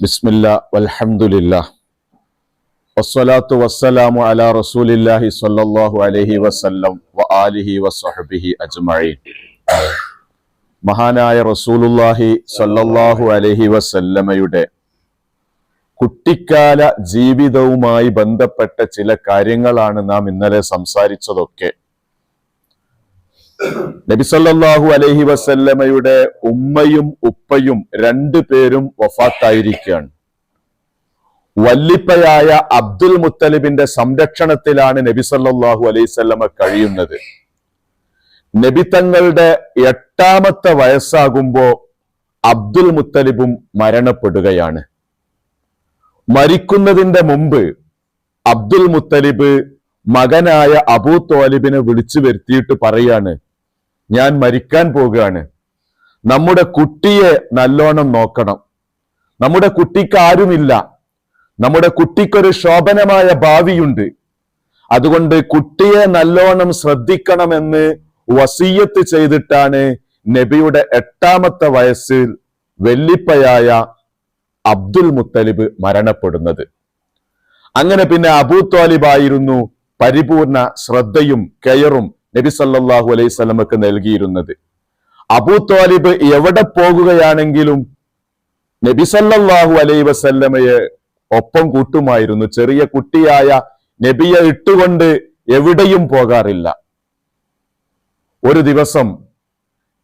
ബിസ്മില്ല വൽഹംദുലില്ല. വസ്സലാത്തു വസ്സലാമു അലാ റസൂലില്ലാഹി സ്വല്ലല്ലാഹു അലൈഹി വസല്ലം വ ആലിഹി വസ്വഹബിഹി അജ്മഈൻ. മഹാനായ റസൂലുള്ളാഹി സ്വല്ലല്ലാഹു അലൈഹി വസല്ലമയുടെ കുട്ടിക്കാല ജീവിതവുമായി ബന്ധപ്പെട്ട ചില കാര്യങ്ങളാണ് നാം ഇന്നലെ സംസാരിച്ചതൊക്കെ. നബിസല്ലാഹു അലഹി വസല്ലമയുടെ ഉമ്മയും ഉപ്പയും രണ്ടു പേരും വഫാത്തായിരിക്കുകയാണ്. വല്ലിപ്പയായ അബ്ദുൽ മുത്തലിബിന്റെ സംരക്ഷണത്തിലാണ് നബി സല്ലല്ലാഹു അലൈഹി വസല്ലമ കഴിയുന്നത്. നബി തങ്ങളുടെ എട്ടാമത്തെ വയസ്സാകുമ്പോ അബ്ദുൽ മുത്തലിബും മരണപ്പെടുകയാണ്. മരിക്കുന്നതിന്റെ മുമ്പ് അബ്ദുൽ മുത്തലിബ് മകനായ അബൂ തോലിബിനെ വിളിച്ചു വരുത്തിയിട്ട് പറയാണ് ഞാൻ മരിക്കാൻ പോവുകയാണ്. നമ്മുടെ കുട്ടിയെ നല്ലോണം നോക്കണം. നമ്മുടെ കുട്ടിക്ക് ആരുമില്ല. നമ്മുടെ കുട്ടിക്കൊരു ശോഭനമായ ഭാവിയുണ്ട്. അതുകൊണ്ട് കുട്ടിയെ നല്ലോണം ശ്രദ്ധിക്കണമെന്ന് വസീയത്ത് ചെയ്തിട്ടാണ് നബിയുടെ എട്ടാമത്തെ വയസ്സിൽ വെല്ലിപ്പയായ അബ്ദുൽ മുത്തലിബ് മരണപ്പെടുന്നത്. അങ്ങനെ പിന്നെ അബൂ ത്വാലിബായിരുന്നു പരിപൂർണ ശ്രദ്ധയും കെയറും നബി സല്ലല്ലാഹു അലൈഹി സ്വലമക്ക് നൽകിയിരുന്നത്. അബൂ ത്വാലിബ് എവിടെ പോകുകയാണെങ്കിലും നബി സല്ലല്ലാഹു അലൈഹി വസല്ലമയെ ഒപ്പം കൂട്ടുമായിരുന്നു. ചെറിയ കുട്ടിയായ നബിയെ ഇട്ടുകൊണ്ട് എവിടെയും പോകാറില്ല. ഒരു ദിവസം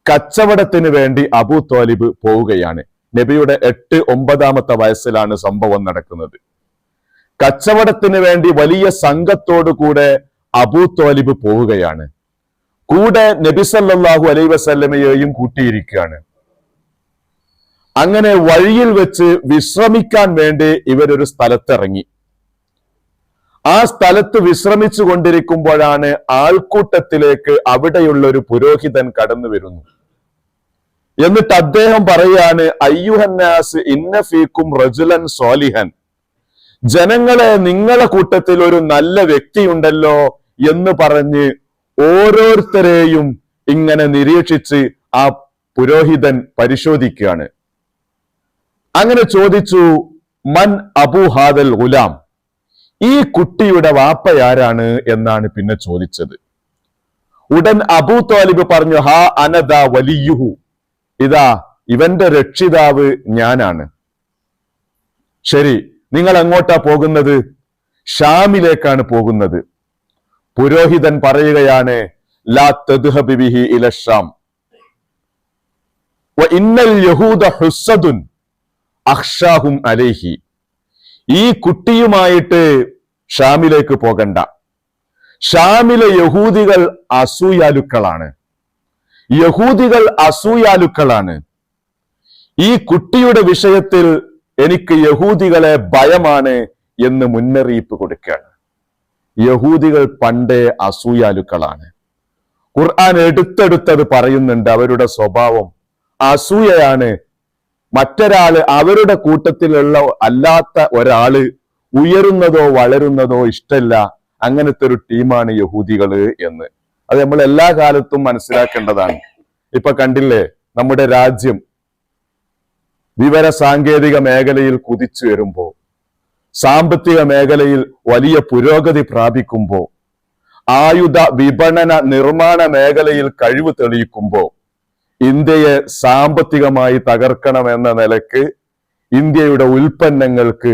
കച്ചവടത്തിന് വേണ്ടി അബൂ ത്വാലിബ് പോവുകയാണ്. നബിയുടെ എട്ട് ഒമ്പതാമത്തെ വയസ്സിലാണ് സംഭവം നടക്കുന്നത്. കച്ചവടത്തിന് വേണ്ടി വലിയ സംഘത്തോടു കൂടെ അബൂ ത്വാലിബ് പോവുകയാണ്. കൂടെ നബിസല്ലാഹു അലൈ വസല്ലമയെയും കൂട്ടിയിരിക്കുകയാണ്. അങ്ങനെ വഴിയിൽ വെച്ച് വിശ്രമിക്കാൻ വേണ്ടി ഇവരൊരു സ്ഥലത്തിറങ്ങി. ആ സ്ഥലത്ത് വിശ്രമിച്ചു കൊണ്ടിരിക്കുമ്പോഴാണ് ആൾക്കൂട്ടത്തിലേക്ക് അവിടെയുള്ള ഒരു പുരോഹിതൻ കടന്നു വരുന്നു. എന്നിട്ട് അദ്ദേഹം പറയാണ് അയ്യുഹന്നാസ് ഇന്നഫീക്കും റജുലൻ സോലിഹൻ ജനങ്ങളെ നിങ്ങളെ കൂട്ടത്തിൽ ഒരു നല്ല വ്യക്തിയുണ്ടല്ലോ എന്ന് പറഞ്ഞ് ഓരോരുത്തരെയും ഇങ്ങനെ നിരീക്ഷിച്ച് ആ പുരോഹിതൻ പരിശോധിക്കുകയാണ്. അങ്ങനെ ചോദിച്ചു മൻ അബു ഹാദൽ ഗുലാം ഈ കുട്ടിയുടെ വാപ്പ ആരാണ്? എന്നാണ് പിന്നെ ചോദിച്ചത്. ഉടൻ അബു താലിബ് പറഞ്ഞു ഹാ അനദ വലിയുഹു. ഇതാ ഇവന്റെ രക്ഷിതാവ് ഞാനാണ്. ശരി നിങ്ങൾ എങ്ങോട്ടാ പോകുന്നത്? ഷാമിലേക്കാണ് പോകുന്നത്. പുരോഹിതൻ പറയുകയാണ് ലാ യഹൂദ ഹുസ്സദുൻ ഈ കുട്ടിയുമായിട്ട് ഷാമിലേക്ക് പോകണ്ട. ഷാമിലെ യഹൂദികൾ അസൂയാലുക്കളാണ്. യഹൂദികൾ അസൂയാലുക്കളാണ്. ഈ കുട്ടിയുടെ വിഷയത്തിൽ എനിക്ക് യഹൂദികളെ ഭയമാണ് എന്ന് മുന്നറിയിപ്പ് കൊടുക്കുകയാണ്. യഹൂദികൾ പണ്ടേ അസൂയാലുക്കളാണ്. ഖുർആൻ എടുത്തെടുത്തത് പറയുന്നുണ്ട് അവരുടെ സ്വഭാവം അസൂയയാണ്. മറ്റൊരാൾ അവരുടെ കൂട്ടത്തിലുള്ള അല്ലാത്ത ഒരാൾ ഉയരുന്നതോ വളരുന്നതോ ഇഷ്ടല്ല അങ്ങനത്തെ ഒരു ടീമാണ് യഹൂദികൾ എന്ന്. അത് നമ്മൾ എല്ലാ കാലത്തും മനസ്സിലാക്കേണ്ടതാണ്. ഇപ്പൊ കണ്ടില്ലേ നമ്മുടെ രാജ്യം വിവര സാങ്കേതിക മേഖലയിൽ കുതിച്ചു വരുമ്പോ സാമ്പത്തിക മേഖലയിൽ വലിയ പുരോഗതി പ്രാപിക്കുമ്പോ ആയുധ വിപണന നിർമ്മാണ മേഖലയിൽ കഴിവ് തെളിയിക്കുമ്പോ ഇന്ത്യയെ സാമ്പത്തികമായി തകർക്കണമെന്ന നിലയ്ക്ക് ഇന്ത്യയുടെ ഉൽപ്പന്നങ്ങൾക്ക്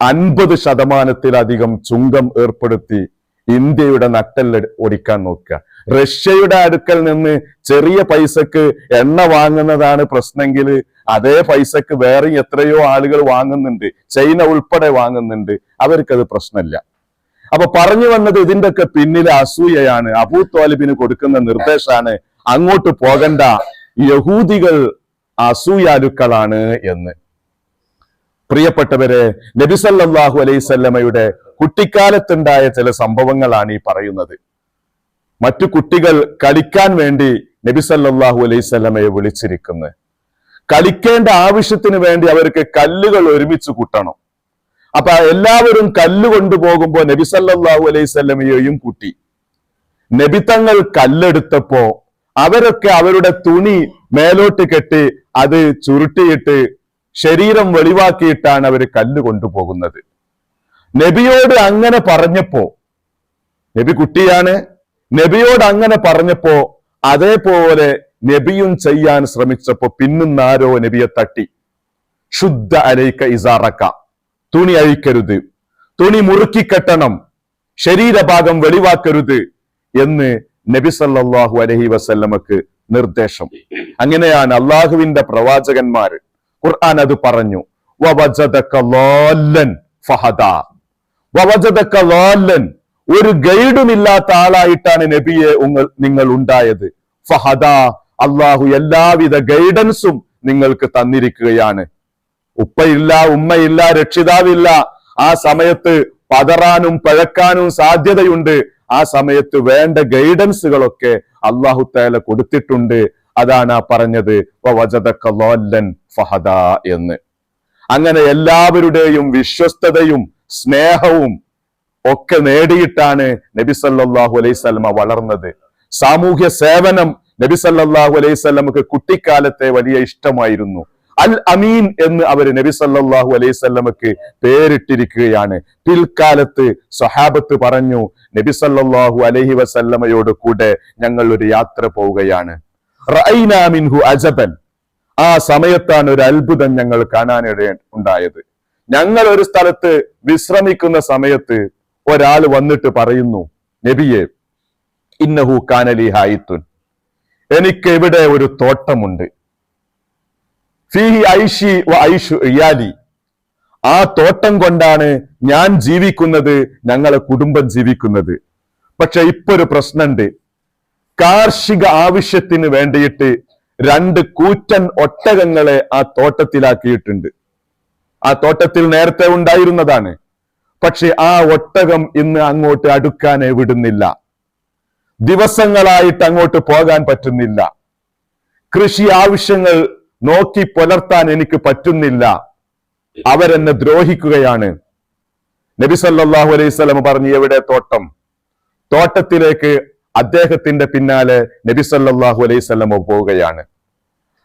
അൻപത് ശതമാനത്തിലധികം ചുങ്കം ഏർപ്പെടുത്തി ഇന്ത്യയുടെ നട്ടൽ ഒടിക്കാൻ നോക്കുക. റഷ്യയുടെ അടുക്കൽ നിന്ന് ചെറിയ പൈസക്ക് എണ്ണ വാങ്ങുന്നതാണ് പ്രശ്നമെങ്കിൽ അതേ പൈസക്ക് വേറെ എത്രയോ ആളുകൾ വാങ്ങുന്നുണ്ട്. ചൈന ഉൾപ്പെടെ വാങ്ങുന്നുണ്ട്. അവർക്കത് പ്രശ്നമില്ല. അപ്പൊ പറഞ്ഞു വന്നത് ഇതിന്റെ ഒക്കെ പിന്നിലെ അസൂയയാണ്. അബൂ കൊടുക്കുന്ന നിർദ്ദേശമാണ് അങ്ങോട്ട് പോകണ്ട. യഹൂദികൾ അസൂയാലുക്കളാണ് എന്ന്. പ്രിയപ്പെട്ടവരെ നബിസല്ലാഹു അലൈസല്ലമയുടെ കുട്ടിക്കാലത്തുണ്ടായ ചില സംഭവങ്ങളാണ് ഈ പറയുന്നത്. മറ്റു കുട്ടികൾ കളിക്കാൻ വേണ്ടി നബി നബിസല്ലാഹു അലൈസല്ലമയെ വിളിച്ചിരിക്കുന്നു കളിക്കേണ്ട ആവശ്യത്തിന് വേണ്ടി അവർക്ക് കല്ലുകൾ ഒരുമിച്ച് കൂട്ടണം. അപ്പൊ എല്ലാവരും കല്ല് കൊണ്ടുപോകുമ്പോ നബിസല്ലാഹു അലൈസല്ലമയെയും കൂട്ടി. നബിത്തങ്ങൾ കല്ലെടുത്തപ്പോ അവരൊക്കെ അവരുടെ തുണി മേലോട്ട് കെട്ടി അത് ചുരുട്ടിയിട്ട് ശരീരം വെളിവാക്കിയിട്ടാണ് അവർ കല്ല് കൊണ്ടുപോകുന്നത്. നബിയോട് അങ്ങനെ പറഞ്ഞപ്പോ നബി കുട്ടിയാണ്. നബിയോട് അങ്ങനെ പറഞ്ഞപ്പോ അതേപോലെ നബിയും ചെയ്യാൻ ശ്രമിച്ചപ്പോ പിന്നുന്നാരോ നബിയെ തട്ടി. ശുദ്ധ അലൈക്ക ഇസാറക്ക തുണി അഴിക്കരുത് തുണി മുറുക്കി കെട്ടണം ശരീരഭാഗം വെളിവാക്കരുത് എന്ന് നബി സല്ലാഹു അലഹി വസല്ലമക്ക് നിർദ്ദേശം. അങ്ങനെയാണ് അള്ളാഹുവിന്റെ പ്രവാചകന്മാർ ഖുർആൻ അത് പറഞ്ഞു. ഫഹദാ. ളാല്ലൻ. ഒരു ഗൈഡും ഇല്ലാത്ത ആളായിട്ടാണ് നബിയെ നിങ്ങൾ ഉണ്ടായത്. ഫഹദ അള്ളാഹു എല്ലാവിധ ഗൈഡൻസും നിങ്ങൾക്ക് തന്നിരിക്കുകയാണ്. ഉപ്പയില്ല ഉമ്മയില്ല രക്ഷിതാവില്ല. ആ സമയത്ത് പതറാനും പഴക്കാനും സാധ്യതയുണ്ട്. ആ സമയത്ത് വേണ്ട ഗൈഡൻസുകളൊക്കെ അള്ളാഹു തേല കൊടുത്തിട്ടുണ്ട്. അതാണ് ആ പറഞ്ഞത്. ഫഹദ എന്ന്. അങ്ങനെ എല്ലാവരുടെയും വിശ്വസ്തതയും സ്നേഹവും ഒക്കെ നേടിയിട്ടാണ് നബി സല്ലല്ലാഹു അലൈഹി സ്വലമ വളർന്നത്. സാമൂഹ്യ സേവനം നബി സല്ലല്ലാഹു അലൈഹി സ്വലമക്ക് കുട്ടിക്കാലത്തെ വലിയ ഇഷ്ടമായിരുന്നു. അൽ അമീൻ എന്ന് അവർ നബി സല്ലല്ലാഹു അലൈഹി സ്വലമക്ക് പേരിട്ടിരിക്കുകയാണ്. പിൽക്കാലത്ത് സഹാബത്ത് പറഞ്ഞു നബി സല്ലല്ലാഹു അലൈഹി വസല്ലമയോട് കൂടെ ഞങ്ങൾ ഒരു യാത്ര പോവുകയാണ്. റഅയ്നാ മിൻഹു അജബൻ. ആ സമയത്താണ് ഒരു അത്ഭുതം ഞങ്ങൾ കാണാനിട ഉണ്ടായത്. ഞങ്ങൾ ഒരു സ്ഥലത്ത് വിശ്രമിക്കുന്ന സമയത്ത് ഒരാൾ വന്നിട്ട് പറയുന്നു നബിയെ ഇന്നഹു കാനലി ഹായിത്തുൻ. എനിക്ക് ഇവിടെ ഒരു തോട്ടമുണ്ട്. ഐഷി വ ഐഷു ഇയാലി. ആ തോട്ടം കൊണ്ടാണ് ഞാൻ ജീവിക്കുന്നത് ഞങ്ങളെ കുടുംബം ജീവിക്കുന്നത്. പക്ഷെ ഇപ്പൊ ഒരു പ്രശ്നമുണ്ട് കാർഷിക ആവശ്യത്തിന് വേണ്ടിയിട്ട് രണ്ട് കൂറ്റൻ ഒട്ടകങ്ങളെ ആ തോട്ടത്തിലാക്കിയിട്ടുണ്ട്. ആ തോട്ടത്തിൽ നേരത്തെ ഉണ്ടായിരുന്നതാണ്. പക്ഷെ ആ ഒട്ടകം ഇന്ന് അങ്ങോട്ട് അടുക്കാനേ വിടുന്നില്ല. ദിവസങ്ങളായിട്ട് അങ്ങോട്ട് പോകാൻ പറ്റുന്നില്ല. കൃഷി ആവശ്യങ്ങൾ നോക്കി പുലർത്താൻ എനിക്ക് പറ്റുന്നില്ല. അവരെന്നെ ദ്രോഹിക്കുകയാണ്. നബി സല്ലല്ലാഹു അലൈഹി സ്വലം പറഞ്ഞു എവിടെ തോട്ടം? തോട്ടത്തിലേക്ക് അദ്ദേഹത്തിന്റെ പിന്നാലെ നബി സല്ലല്ലാഹു അലൈഹി സ്വലം പോവുകയാണ്.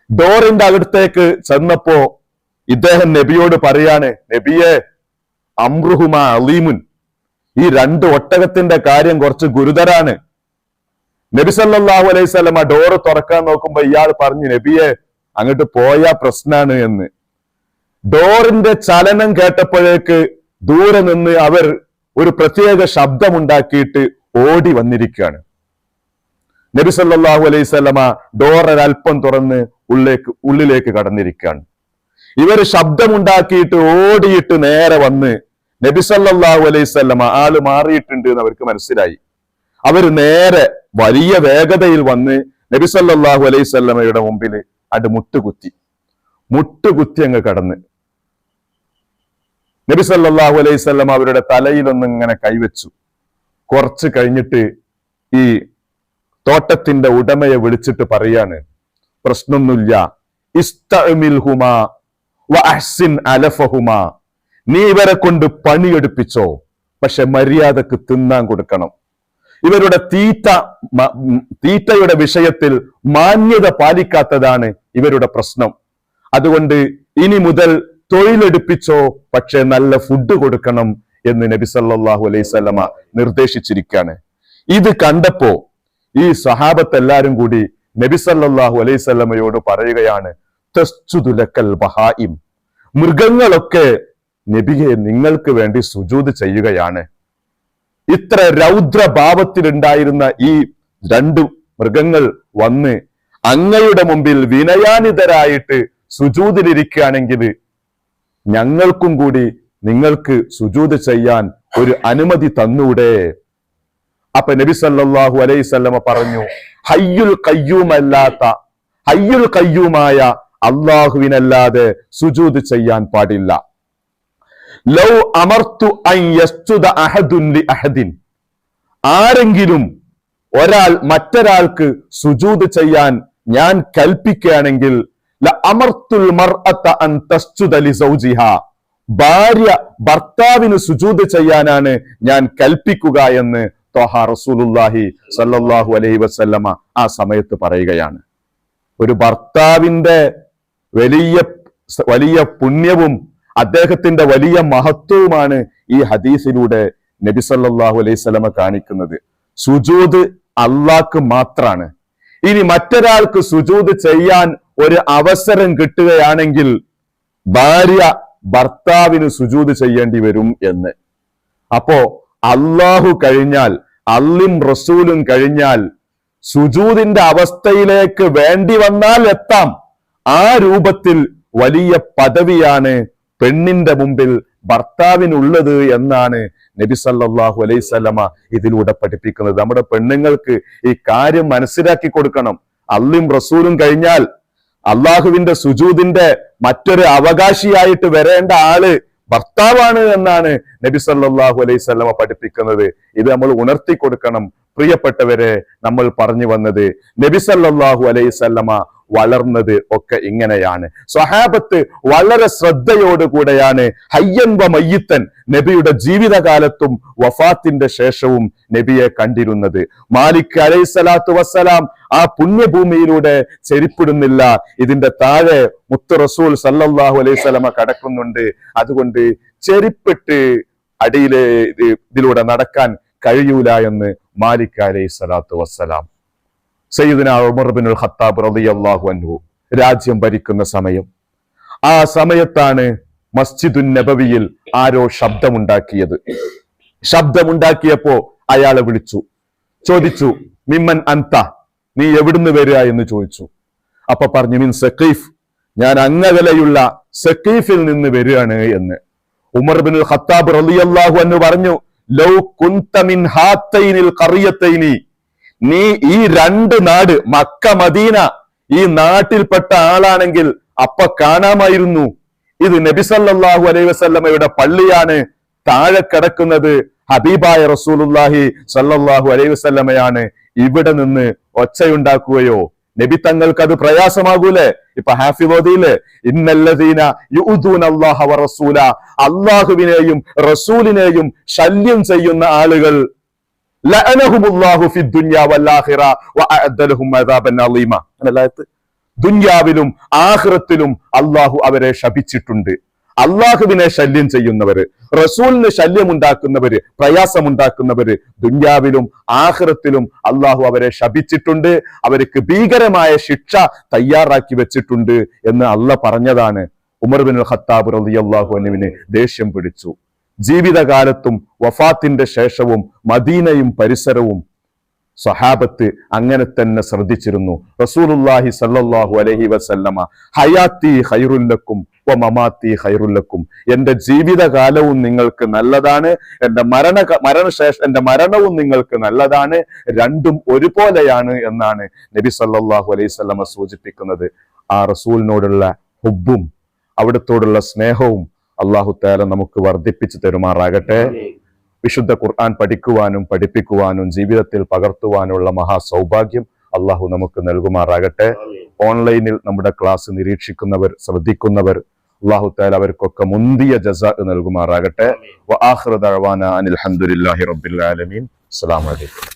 ഡോറിന്റെ അടുത്തേക്ക് ചെന്നപ്പോ ഇദ്ദേഹം നബിയോട് പറയാണ് നബിയെ അമ്രുഹുമ അലീമുൻ. ഈ രണ്ട് ഒട്ടകത്തിന്റെ കാര്യം കുറച്ച് ഗുരുതരാണ്. നബി സല്ലാഹു അലൈഹി സ്വലമ ഡോറ് തുറക്കാൻ നോക്കുമ്പോ ഇയാൾ പറഞ്ഞു നബിയെ അങ്ങോട്ട് പോയാ പ്രശ്നാണ് എന്ന്. ഡോറിന്റെ ചലനം കേട്ടപ്പോഴേക്ക് ദൂരെ നിന്ന് അവർ ഒരു പ്രത്യേക ശബ്ദമുണ്ടാക്കിയിട്ട് ഓടി വന്നിരിക്കുകയാണ്. നബി സല്ലല്ലാഹു അലൈഹി സ്വലമ ഡോർ ഒരൽപ്പം തുറന്ന് ഉള്ളിലേക്ക് ഉള്ളിലേക്ക് കടന്നിരിക്കുകയാണ്. ഇവർ ശബ്ദമുണ്ടാക്കിയിട്ട് ഓടിയിട്ട് നേരെ വന്ന് നബിസല്ലാഹു സ്വലമ ആൾ മാറിയിട്ടുണ്ട് എന്ന് അവർക്ക് മനസ്സിലായി. അവർ നേരെ വലിയ വേഗതയിൽ വന്ന് നബിസല്ലാഹു സ്വലമയുടെ മുമ്പിൽ അത് മുട്ടുകുത്തി. മുട്ടുകുത്തി അങ്ങ് കടന്ന്. നബിസല്ലാഹു സ്വലം അവരുടെ തലയിലൊന്നും ഇങ്ങനെ കൈവച്ചു. കുറച്ച് കഴിഞ്ഞിട്ട് ഈ തോട്ടത്തിന്റെ ഉടമയെ വിളിച്ചിട്ട് പറയാണ് പ്രശ്നമൊന്നുമില്ല. ഇസ്തഅ്മിൽഹുമാ വ അഹ്സിൻ അലഫഹുമ. നീ ഇവരെ കൊണ്ട് പണിയെടുപ്പിച്ചോ. പക്ഷെ മര്യാദയ്ക്ക് തിന്നാൻ കൊടുക്കണം. ഇവരുടെ തീറ്റ തീറ്റയുടെ വിഷയത്തിൽ മാന്യത പാലിക്കാത്തതാണ് ഇവരുടെ പ്രശ്നം. അതുകൊണ്ട് ഇനി മുതൽ തൊഴിലെടുപ്പിച്ചോ പക്ഷെ നല്ല ഫുഡ് കൊടുക്കണം എന്ന് നബി സല്ലാഹു അലൈഹി സ്വലമ നിർദ്ദേശിച്ചിരിക്കുകയാണ്. ഇത് കണ്ടപ്പോ ഈ സഹാബത്ത് എല്ലാരും കൂടി നബി സല്ലല്ലാഹു അലൈഹി സ്വലമയോട് പറയുകയാണ് ബഹായിം മൃഗങ്ങളൊക്കെ നബിയെ നിങ്ങൾക്ക് വേണ്ടി സുജൂത് ചെയ്യുകയാണ്. ഇത്ര രൗദ്രഭാവത്തിലുണ്ടായിരുന്ന ഈ രണ്ട് മൃഗങ്ങൾ വന്ന് അങ്ങയുടെ മുമ്പിൽ വിനയാനിതരായിട്ട് സുജൂതിലിരിക്കുകയാണെങ്കിൽ ഞങ്ങൾക്കും കൂടി നിങ്ങൾക്ക് സുജൂത് ചെയ്യാൻ ഒരു അനുമതി തന്നൂടെ. അപ്പൊ നബി സല്ലാഹു അലൈഹി സ്വല്ലമ പറഞ്ഞു ഹയ്യുൽ കയ്യൂമല്ലാത്ത ഹയ്യുൽ കയ്യൂമായ അള്ളാഹുവിനല്ലാതെ സുജൂത് ചെയ്യാൻ പാടില്ല. ലൗ അമർത്തു അഹദുൻ ആരെങ്കിലും ഒരാൾ മറ്റൊരാൾക്ക് സുജൂത് ചെയ്യാൻ ഞാൻ കൽപ്പിക്കുകയാണെങ്കിൽ ഭാര്യ ഭർത്താവിന് സുജൂത് ചെയ്യാനാണ് ഞാൻ കൽപ്പിക്കുക എന്ന് ത്വഹ റസൂലുള്ളാഹി സല്ലാഹു അലൈഹി വസല്ലമ ആ സമയത്ത് പറയുകയാണ്. ഒരു ഭർത്താവിന്റെ വലിയ വലിയ പുണ്യവും അദ്ദേഹത്തിന്റെ വലിയ മഹത്വവുമാണ് ഈ ഹദീസിലൂടെ നബി സല്ലാഹു അലൈഹി സ്വലമ കാണിക്കുന്നത്. സുജൂദ് അള്ളാക്ക് മാത്രാണ്. ഇനി മറ്റൊരാൾക്ക് സുജൂദ് ചെയ്യാൻ ഒരു അവസരം കിട്ടുകയാണെങ്കിൽ ഭാര്യ ഭർത്താവിന് സുജൂദ് ചെയ്യേണ്ടി വരും എന്ന്. അപ്പോ അള്ളാഹു കഴിഞ്ഞാൽ അള്ളിം റസൂലും കഴിഞ്ഞാൽ സുജൂദിന്റെ അവസ്ഥയിലേക്ക് വേണ്ടി വന്നാൽ എത്താം. ആ രൂപത്തിൽ വലിയ പദവിയാണ് പെണ്ണിന്റെ മുമ്പിൽ ഭർത്താവിനുള്ളത് എന്നാണ് നബി സല്ലല്ലാഹു അലൈഹി സ്വലമ ഇതിലൂടെ പഠിപ്പിക്കുന്നത്. നമ്മുടെ പെണ്ണുങ്ങൾക്ക് ഈ കാര്യം മനസ്സിലാക്കി കൊടുക്കണം. അള്ളിയും റസൂലും കഴിഞ്ഞാൽ അള്ളാഹുവിന്റെ സുജൂദിന്റെ മറ്റൊരു അവകാശിയായിട്ട് വരേണ്ട ആൾ ഭർത്താവാണ് എന്നാണ് നബി സല്ലല്ലാഹു അലൈഹി സ്വലമ പഠിപ്പിക്കുന്നത്. ഇത് നമ്മൾ ഉണർത്തി കൊടുക്കണം. പ്രിയപ്പെട്ടവരെ നമ്മൾ പറഞ്ഞു വന്നത് നബി സല്ലല്ലാഹു അലൈഹി സ്വലമ വളർന്നത് ഒക്കെ ഇങ്ങനെയാണ്. സ്വഹാബത്ത് വളരെ ശ്രദ്ധയോടുകൂടെയാണ് ഹയ്യൻവ മയ്യത്തൻ നബിയുടെ ജീവിതകാലത്തും വഫാത്തിന്റെ ശേഷവും നബിയെ കണ്ടിരുന്നത്. മാലിക് അലൈഹി സ്വലാത്തു വസ്സലാം ആ പുണ്യഭൂമിയിലൂടെ ചെരിപ്പിടുന്നില്ല. ഇതിന്റെ താഴെ മുത്ത് റസൂൽ സല്ലാഹു അലൈഹി സ്വലമ കടക്കുന്നുണ്ട്. അതുകൊണ്ട് ചെരിപ്പിട്ട് അടിയിലെ ഇതിലൂടെ നടക്കാൻ കഴിയൂല എന്ന് മാലിക് അലൈഹി സ്വലാത്തു വസ്സലാം. ഉമർ ബിൻ ഖത്താബ് റളിയല്ലാഹു അൻഹു രാജ്യം ഭരിക്കുന്ന സമയം. ആ സമയത്താണ് മസ്ജിദുൻ നബവിയിൽ ആരോ ശബ്ദമുണ്ടാക്കിയത്. ശബ്ദമുണ്ടാക്കിയപ്പോ അയാളെ വിളിച്ചു. ചോദിച്ചു മിമ്മൻ അന്ത നീ എവിടുന്ന് വരിക? എന്ന് ചോദിച്ചു. അപ്പൊ പറഞ്ഞു മിൻ സഖീഫ് ഞാൻ അങ്ങകലയുള്ള സഖീഫിൽ നിന്ന് വരികയാണ് എന്ന്. ഉമർ ബിൻ ഖത്താബ് റളിയല്ലാഹു അൻഹു പറഞ്ഞു ലൗ കുന്ത മിൻ ഹാത്തൈനിൽ ഖറിയത്തൈനി നീ ഈ രണ്ട് നാട് മക്ക മദീന ഈ നാട്ടിൽപ്പെട്ട ആളാണെങ്കിൽ അപ്പ കാണാമായിരുന്നു. ഇത് നബി സല്ലല്ലാഹു അലൈഹി വസല്ലമയുടെ പള്ളിയാണ്. താഴെ കിടക്കുന്നത് ഹബീബായ റസൂലുള്ളാഹി സല്ലാഹു അലൈഹി വസല്ലമയാണ്. ഇവിടെ നിന്ന് ഒച്ചയുണ്ടാക്കുകയോ നബി തങ്ങൾക്ക് അത് പ്രയാസമാകൂലേ? ഇപ്പൊ ഹാഫിബോദിയിൽ ഇന്നല്ലദീന ഇന്നല്ലതീന അല്ലാഹ വ റസൂല. അള്ളാഹുവിനെയും റസൂലിനെയും ശല്യം ചെയ്യുന്ന ആളുകൾ ദുനിയാവിലും ആഖിറത്തിലും അള്ളാഹു അവരെ ശപിച്ചിട്ടുണ്ട്. അള്ളാഹുവിനെ ശല്യം ചെയ്യുന്നവര് റസൂലിന് ശല്യമുണ്ടാക്കുന്നവര് പ്രയാസമുണ്ടാക്കുന്നവര് ദുന്യാവിലും ആഹ്റത്തിലും അള്ളാഹു അവരെ ശപിച്ചിട്ടുണ്ട്. അവർക്ക് ഭീകരമായ ശിക്ഷ തയ്യാറാക്കി വെച്ചിട്ടുണ്ട് എന്ന് അള്ള പറഞ്ഞതാണ് ഉമർ ബിൻ ഖത്താബ് റളിയല്ലാഹു അനുവിന് ദേഷ്യം പിടിച്ചു. ജീവിതകാലത്തും വഫാത്തിന്റെ ശേഷവും മദീനയും പരിസരവും സഹാബത്ത് അങ്ങനെ തന്നെ ശ്രദ്ധിച്ചിരുന്നു. റസൂലുല്ലാഹി സല്ലാഹു അലഹി വസല്ലമ ഹയാത്തി ഹൈറുല്ലക്കും വ മമാത്തി ഹൈറുല്ലക്കും എന്റെ ജീവിതകാലവും നിങ്ങൾക്ക് നല്ലതാണ് എന്റെ മരണ മരണശേഷം എന്റെ മരണവും നിങ്ങൾക്ക് നല്ലതാണ് രണ്ടും ഒരുപോലെയാണ് എന്നാണ് നബി സല്ലാഹു അലൈഹി വസല്ലമ സൂചിപ്പിക്കുന്നത്. ആ റസൂലിനോടുള്ള ഹുബും അവിടത്തോടുള്ള സ്നേഹവും അള്ളാഹു താല നമുക്ക് വർദ്ധിപ്പിച്ചു തരുമാറാകട്ടെ. വിശുദ്ധ ഖുർആൻ പഠിക്കുവാനും പഠിപ്പിക്കുവാനും ജീവിതത്തിൽ പകർത്തുവാനുള്ള മഹാ സൗഭാഗ്യം അള്ളാഹു നമുക്ക് നൽകുമാറാകട്ടെ. ഓൺലൈനിൽ നമ്മുടെ ക്ലാസ് നിരീക്ഷിക്കുന്നവർ ശ്രദ്ധിക്കുന്നവർ അള്ളാഹു താല അവർക്കൊക്കെ മുന്തിയ ജസ നൽകുമാറാകട്ടെ. വ ആഖിറ ദഅവാന അനിൽ ഹംദുലില്ലാഹി റബ്ബിൽ ആലമീൻ. അസ്സലാമു അലൈക്കും.